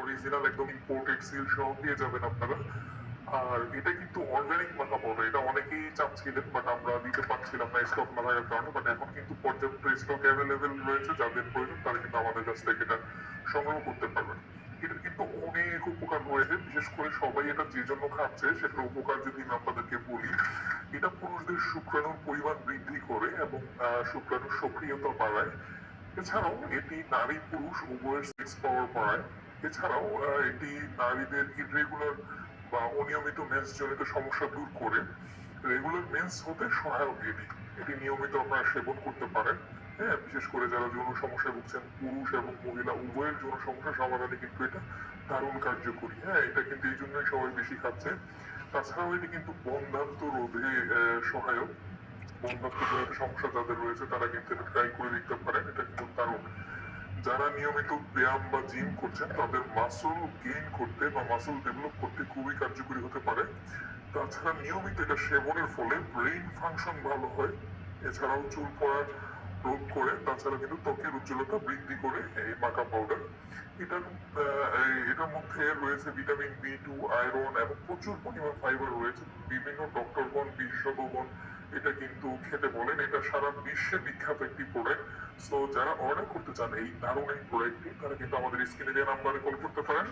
Original একদম imported seal সহ পেয়ে যাবেন আপনারা। আর এটা কিন্তু অর্গানিক মাখা পাউডার এটা অনেকেই চাচ্ছিলেন বাট আমরা দিতে পারছিলাম না স্টক না থাকার কারণে বাট এখন কিন্তু পর্যাপ্ত স্টক অ্যাভেলেবেল রয়েছে, যাদের প্রয়োজন, তারা কিন্তু আমাদের কাছ থেকে এটা সংগ্রহ করতে পারবেন। এটা কিন্তু অনেক উপকার রয়েছে, বিশেষ করে সবাই এটা যে জন্য খাচ্ছে, সেটার উপকার যদি আমি আপনাদেরকে বলি, এটা পুরুষদের শুক্রাণুর পরিমাণ বৃদ্ধি করে এবং শুক্রাণুর সক্রিয়তা বাড়ায়। এছাড়াও এটি নারী পুরুষ উভয়ের সেক্স পাওয়ার বাড়ায়। এছাড়াও এটি নারীদের ইরেগুলার বা অনিয়মিত মেন্স জনিত সমস্যা দূর করে রেগুলার মেন্স হতে সহায়ক এটি। এটি নিয়মিত আপনারা সেবন করতে পারেন হ্যাঁ? বিশেষ করে যারা যৌন সমস্যায় ভুগছেন, পুরুষ এবং মহিলা, উভয়ের যৌন সমস্যা সমাধানে কিন্তু এটা দারুণ কার্যকরী হ্যাঁ? এটা কিন্তু এই জন্যই সবাই বেশি খাচ্ছে। তাছাড়াও এটি কিন্তু বন্ধাত্ম রোধে সহায়ক। বন্ধাত্ম সমস্যা যাদের রয়েছে, তারা কিন্তু এটা ট্রাই করে দেখতে পারেন, এটা কিন্তু দারুণ। যারা নিয়মিত ব্যায়াম বা জিম করছেন, তাদের মাসল গেইন করতে বা মাসল ডেভেলপ করতে খুবই কার্যকরী হতে পারে। তাছাড়া নিয়মিত এটা সেবনের ফলে ব্রেইন ফাংশন ভালো হয়, এছাড়াও চুল পড়া রোধ করে, তাছাড়া কিন্তু ত্বকের উজ্জ্বলতা বৃদ্ধি করে, এই মাকা পাউডার এটার এটার মধ্যে রয়েছে ভিটামিন বি টু আয়রন এবং প্রচুর পরিমাণ ফাইবার রয়েছে। বিভিন্ন ডক্টরগণ বিশেষজ্ঞগণ এটা কিন্তু খেতে বলেন, এটা সারা বিশ্বে বিখ্যাত একটি প্রোডাক্ট সো যারা অর্ডার করতে চান এই দারুণ এই প্রোডাক্টটি তারা কিন্তু আমাদের স্ক্রিনে দেওয়া নাম্বারে কল করতে পারেন।